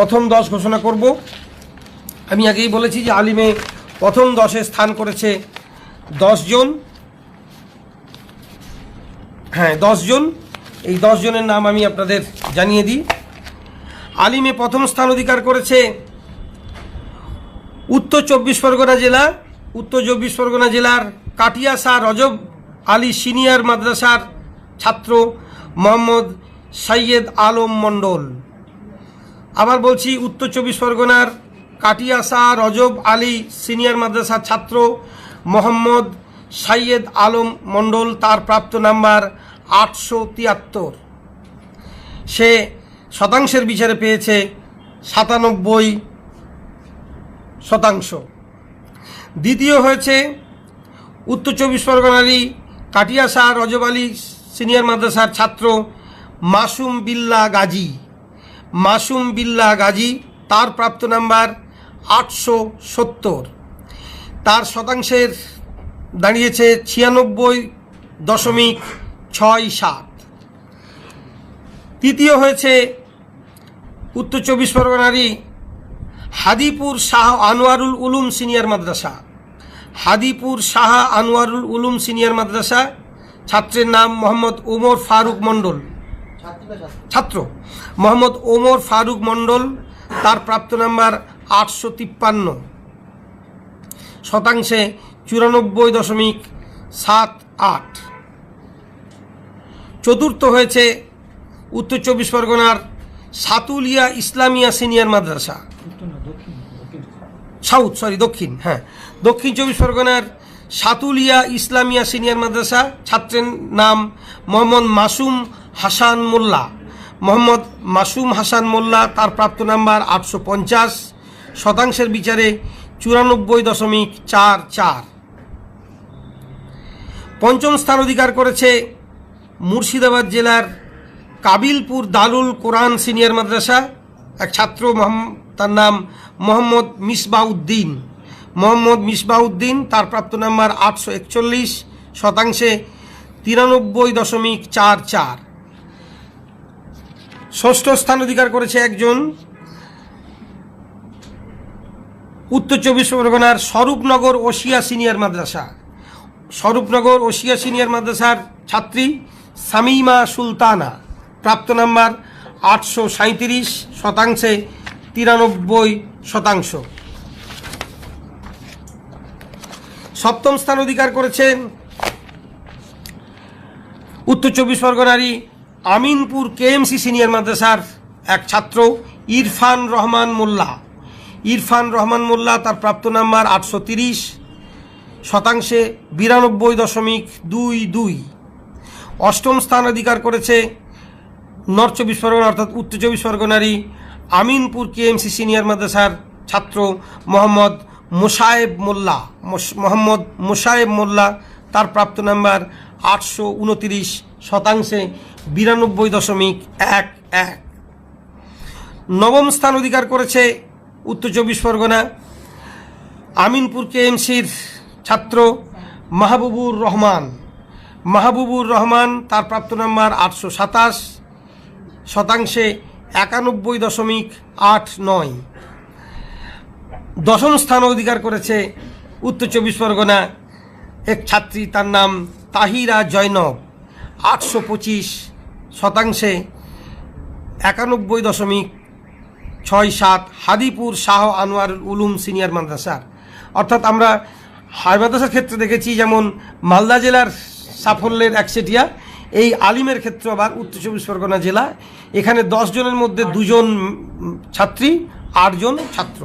প্রথম দশ ঘোষণা করব। আমি আগেই বলেছি যে আলিমে প্রথম দশে স্থান করেছে জন। হ্যাঁ জন। এই জনের নাম আমি আপনাদের জানিয়ে দিই। আলিমে প্রথম স্থান অধিকার করেছে উত্তর চব্বিশ পরগনা জেলা। উত্তর চব্বিশ পরগনা জেলার কাটিয়াসা রজব আলী সিনিয়র মাদ্রাসার ছাত্র মোহাম্মদ সৈয়দ আলম মণ্ডল। আবার বলছি, উত্তর চব্বিশ পরগনার কাটিয়াসা রজব আলী সিনিয়র মাদ্রাসার ছাত্র মোহাম্মদ সৈয়দ আলম মণ্ডল, তার প্রাপ্ত নাম্বার আটশো তিয়াত্তর। সে শতাংশের বিচারে পেয়েছে সাতানব্বই শতাংশ। দ্বিতীয় হয়েছে, উত্তর চব্বিশ পরগনারই কাটিয়াসা রজব আলী সিনিয়র মাদ্রাসার ছাত্র মাসুম বিল্লা গাজী। মাসুম বিল্লা গাজী, তার প্রাপ্ত নাম্বার আটশো সত্তর। তার শতাংশের দাঁড়িয়েছে ছিয়ানব্বই দশমিক ছয় সাত। তৃতীয় হয়েছে উত্তর চব্বিশ পরগনারই হাদিপুর শাহ আনোয়ারুল উলুম সিনিয়র মাদ্রাসা। হাদিপুর শাহ আনোয়ারুল উলুম সিনিয়র মাদ্রাসা, ছাত্রের নাম মোহাম্মদ ওমর ফারুক মণ্ডল। ছাত্র মোহাম্মদ ওমর ফারুক মণ্ডল তার প্রাপ্ত নাম্বার আটশো তিপ্পান্ন। শতাংশে চুরানব্বই দশমিক সাত আট। চতুর্থ হয়েছে উত্তর চব্বিশ পরগনার Satulia Islamia senior Madrasa. South sorry দক্ষিণ হ্যাঁ। দক্ষিণ চব্বিশ পরগনার সাতুলিয়া ইসলামিয়া সিনিয়র মাদ্রাসা ছাত্রের নাম মোহাম্মদ মাসুম হাসান মোল্লা। মোহাম্মদ মাসুম হাসান মোল্লা, তার প্রাপ্ত নাম্বার আটশো পঞ্চাশ। শতাংশের বিচারে চুরানব্বই দশমিক চার চার। পঞ্চম স্থান অধিকার করেছে মুর্শিদাবাদ জেলার কাবিলপুর দারুল কোরআন সিনিয়র মাদ্রাসা। এক ছাত্র তার নাম মোহাম্মদ মিসবাউদ্দিন। মোহাম্মদ মিসবাউদ্দিন, তার প্রাপ্ত নাম্বার আটশো একচল্লিশ। শতাংশে তিরানব্বই দশমিক চার চার। ষষ্ঠ স্থান অধিকার করেছে একজন উত্তর চব্বিশ পরগনার স্বরূপনগর ওশিয়া সিনিয়র মাদ্রাসা। স্বরূপনগর ওশিয়া সিনিয়র মাদ্রাসার ছাত্রী সামিমা সুলতানা। প্রাপ্ত নাম্বার আটশো সাঁত্রিশ শতাংশে তিরানব্বই শতাংশ। সপ্তম স্থান অধিকার করেছেন উত্তর চব্বিশ পরগনারই আমিনপুর কেএমসি সিনিয়র মাদ্রাসার এক ছাত্র, ইরফান রহমান মোল্লা। ইরফান রহমান মোল্লা তার প্রাপ্ত নাম্বার আটশো তিরিশ, শতাংশে বিরানব্বই দশমিক দুই দুই। অষ্টম স্থান অধিকার করেছে নর্থ চব্বিশ পরগনা অর্থাৎ উত্তর চব্বিশ পরগনারই আমিনপুর কেএমসি সিনিয়র মাদ্রাসার ছাত্র মোহাম্মদ মোসায়েব মোল্লা। মোহাম্মদ মোসায়েব মোল্লা তার প্রাপ্ত নাম্বার আটশো উনতিরিশ শতাংশে বিরানব্বই দশমিক এক এক। নবম স্থান অধিকার করেছে উত্তর চব্বিশ পরগনা। আমিনপুর কেএমসির ছাত্র মাহবুবুর রহমান। মাহবুবুর রহমান তার প্রাপ্ত নাম্বার আটশো সাতাশ, শতাংশে একানব্বই দশমিক আট নয়। দশম স্থান অধিকার করেছে উত্তর চব্বিশ পরগনা। এক ছাত্রী তার নাম তাহিরা জয়নব। আটশো পঁচিশ শতাংশে একানব্বই দশমিক ছয় সাত হাদিপুর শাহ আনোয়ার উলুম সিনিয়র মাদ্রাসার অর্থাৎ আমরা হাই মাদ্রাসার ক্ষেত্রে দেখেছি যেমন মালদা জেলার সাফল্যের একচেটিয়া এই আলিমের ক্ষেত্রে আবার উত্তর চব্বিশ পরগনা জেলা। এখানে দশ জনের মধ্যে দুজন ছাত্রী, আটজন ছাত্র।